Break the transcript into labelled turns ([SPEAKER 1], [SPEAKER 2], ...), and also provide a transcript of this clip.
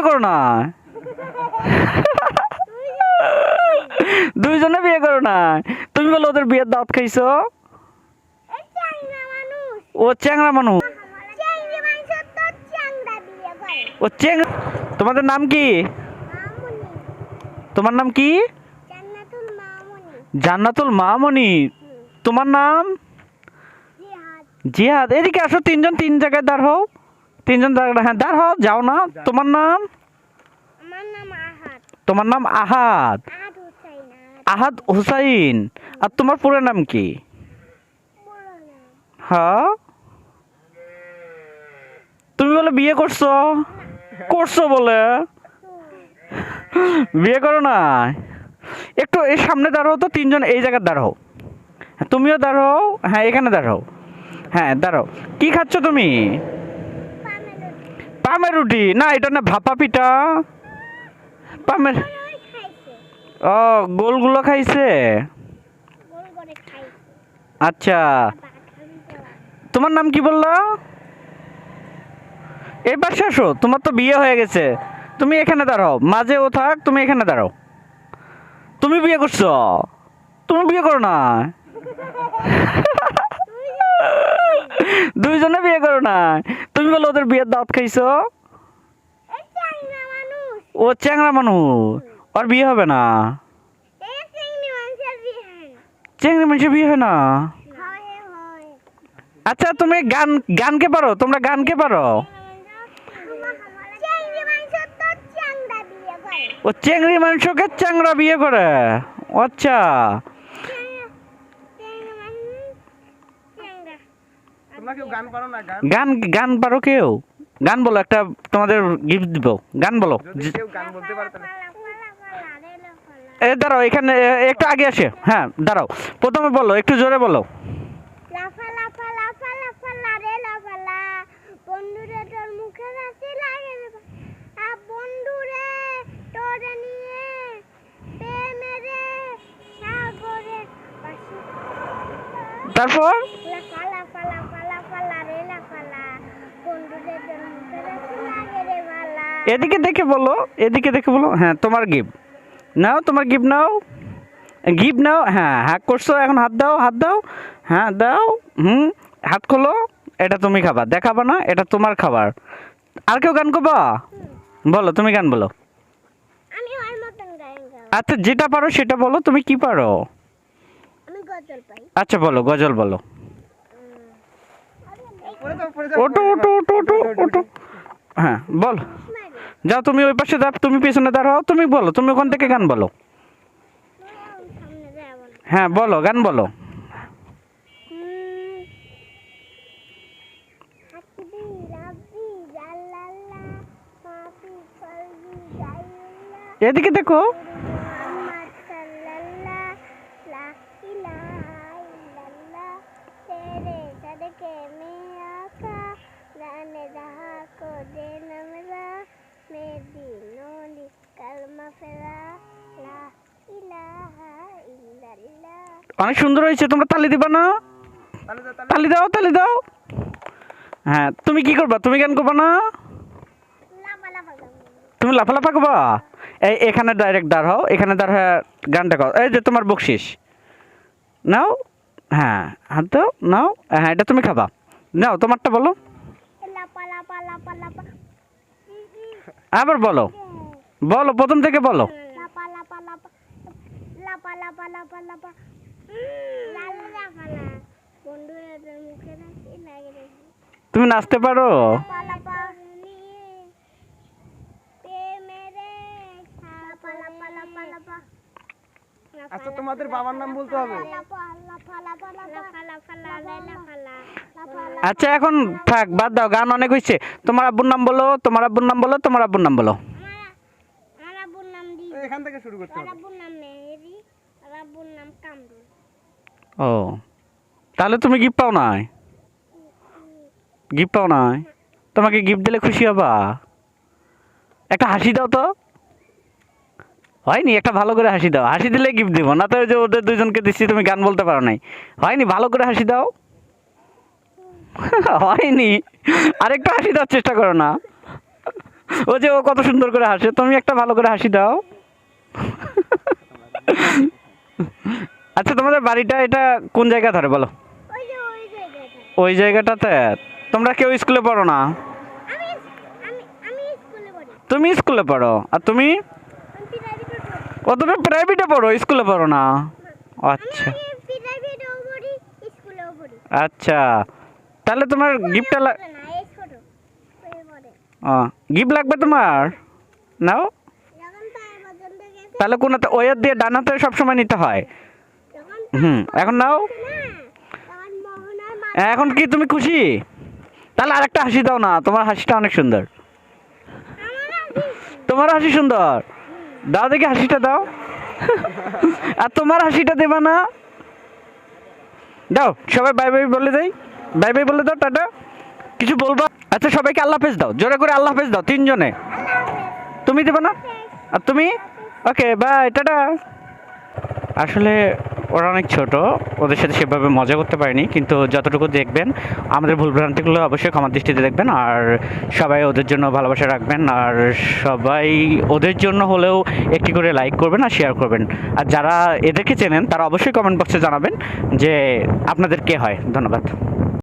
[SPEAKER 1] বিয়ে করো না। দুইজনে বিয়ে করো না। তুমি বলো ওদের বিয়ের দাওয়াত খাইছো? ও চ্যাংরা মানুষ। ও চ্যাংরা তোমাদের নাম কি? তোমার নাম কি?
[SPEAKER 2] জান্নাতুল মামুনি।
[SPEAKER 1] তোমার নাম?
[SPEAKER 2] জিহাদ।
[SPEAKER 1] এদিকে আসো, তিনজন তিন জায়গায় দাঁড় হও তিনজন দাঁড় হ্যাঁ দাঁড় হও যাও না। তোমার নাম?
[SPEAKER 2] আমার নাম আহাদ
[SPEAKER 1] তোমার নাম আহাদ
[SPEAKER 2] আহাদ হুসাইন
[SPEAKER 1] আর তোমার পুরো নাম কি? হ্যাঁ? তুমি বলে বিয়ে করছ? করছ বলে? বিয়ে করো না। একটু এই সামনে দাঁড়াও তো তিনজন এই জায়গায় দাঁড়াও। তুমিও দাঁড়াও হ্যাঁ এখানে দাঁড়াও। হ্যাঁ দাঁড়াও। কি খাচ্ছ তুমি? পামের রুটি? না এটা না ভাপা পিঠা। পামের ও গোলগুলো খাইছে?
[SPEAKER 2] গোল করে খাইছে।
[SPEAKER 1] আচ্ছা। তোমার নাম কি বললা? পাশে আসো তোমার তো বিয়ে হয়ে গেছে। তুমি এখানে দাঁড়াও মাঝে ও থাক তুমি এখানে দাঁড়াও। তুমি বিয়ে করছ? তুমি বিয়ে করো না? দুইজনে বিয়ে করো না? তুমি বলো ওদের বিয়ের দাওয়াত খাইছো? ও চ্যাংরা মানুষ। আর বিয়ে হবে না?
[SPEAKER 2] চিংড়ি মানুষ বিয়ে হয় না?
[SPEAKER 1] আচ্ছা তুমি গান, গানকে পারো? তোমরা গানকে পারো? ও চিংড়ি মানুষকে চ্যাংরা বিয়ে করে। আচ্ছা।
[SPEAKER 3] গান গান?
[SPEAKER 1] পারো কেউ? গান বলো একটা তোমাদের গিফট দিব। গান বলো। এ দাঁড়াও এখানে একটু আগে আসে। হ্যাঁ দাঁড়াও। প্রথমে বলো একটু জোরে বলো। তারপর? এদিকে দেখে বলো এদিকে দেখে বলো। হ্যাঁ তোমার গিফট। নাও তোমার গিফট নাও। গিফট নাও হ্যাঁ হাত করছ এখন হাত দাও হাত দাও। হ্যাঁ দাও হুম হাত খোলো এটা তুমি খাবা। দেখাবা না এটা তোমার খাবার। আর কেউ গান করবা? বলো তুমি গান বলো।
[SPEAKER 2] আমি ওর মতন গান গাও
[SPEAKER 1] আচ্ছা যেটা পারো সেটা বলো তুমি কি পারো?
[SPEAKER 2] আমি গজল পাই
[SPEAKER 1] আচ্ছা বলো গজল বলো। ওটো ওটো ওটো ওটো ওটো হ্যাঁ বল। যাও, তুমি ওই পাশে দাও তুমি পেছনে দাঁড়াও, তুমি বলো, তুমি ওখান থেকে গান বলো। হ্যাঁ বলো, গান বলো। এদিকে দেখো। অনেক সুন্দর হয়েছে তোমরা তালি দিবা না? তালি দাও তালি দাও হ্যাঁ তুমি কি করবা? তুমি গান করবা না?
[SPEAKER 2] লাফা লাফা লাফা
[SPEAKER 1] তুমি লাফালাফা করবা? এই এখানে ডাইরেক্ট দাঁড় হও এখানে দাঁড় হয়ে গানটা কর এই যে তোমার বকশিস। নাও হ্যাঁ হাত দাও নাও হ্যাঁ এটা তুমি খাবা। নাও তোমারটা বলো। আবার বলো। বলো প্রথম থেকে বলো। তুমি নাচতে পারো?
[SPEAKER 3] আচ্ছা তোমাদের বাবার নাম বলতে হবে?
[SPEAKER 1] আচ্ছা এখন থাক বাদ দাও গান অনেক হয়েছে তোমার আব্বুর নাম বলো তোমার আব্বুর নাম বলো তোমার আব্বুর নাম বলো।
[SPEAKER 3] এখান থেকে শুরু করতে হবে।
[SPEAKER 2] আব্বুর নাম মেহেরি আব্বুর নাম কামরুল
[SPEAKER 1] ও। তাহলে তুমি গিফট পাও নাই? গিফট পাও নাই? তোমাকে গিফট দিলে খুশি হবা? একটা হাসি দাও তো। হয়নি, একটা ভালো করে হাসি দাও। হাসি দিলে গিফট দিব, না তো যে ওদের দুজনকে দিচ্ছি, তুমি গান বলতে পারো নাই। হয়নি, ভালো করে হাসি দাও। হয়নি। আরেকটু হাসি দেওয়ার চেষ্টা করো না। ও যে ও কত সুন্দর করে হাসে, তুমি একটা ভালো করে হাসি দাও। আচ্ছা তোমাদের বাড়িটা এটা কোন জায়গা ধরে বলো?
[SPEAKER 2] ওই
[SPEAKER 1] জায়গাটাতে? তোমরা কেউ স্কুলে পড়ো না? তুমি স্কুলে পড়ো? আর তুমি? ও তুমি প্রাইভেটে পড়ো স্কুলে পড়ো না? আচ্ছা। আচ্ছা। তাহলে তোমার গিফটটা গিফট লাগবে তোমার? নাও। তাহলে কোনাতে ওয়ার দিয়ে ডানাতে সবসময় নিতে হয়। হুম, এখন নাও। এখন কি তুমি খুশি? তাহলে আরেকটা হাসি দাও না, তোমার হাসিটা অনেক সুন্দর। তোমার হাসি সুন্দর। দাও দেখি হাসিটা দাও। আর তোমার হাসিটা দেবা না। দাও, সবাই বাই বাই বলে দেই। বাই বাই বলে দাও, টাটা। কিছু বলবা? আচ্ছা সবাইকে আল্লাহ হাফেজ দাও। জোরে করে আল্লাহ হাফেজ দাও, তিনজনে। তুমি দেবে না? আর তুমি? ওকে, বাই, টাটা। আসলে ওরা অনেক ছোট, ওদের সাথে সেভাবে মজা করতে পারিনি, কিন্তু যতটুকু দেখবেন, আমাদের ভুলভ্রান্তিগুলো অবশ্যই ক্ষমার দৃষ্টিতে দেখবেন, আর সবাই ওদের জন্য ভালোবাসা রাখবেন, আর সবাই ওদের জন্য হলেও একটি করে লাইক করবেন আর শেয়ার করবেন। আর যারা এদেরকে চেনেন, তারা অবশ্যই কমেন্ট বক্সে জানাবেন যে আপনাদের কে হয়। ধন্যবাদ।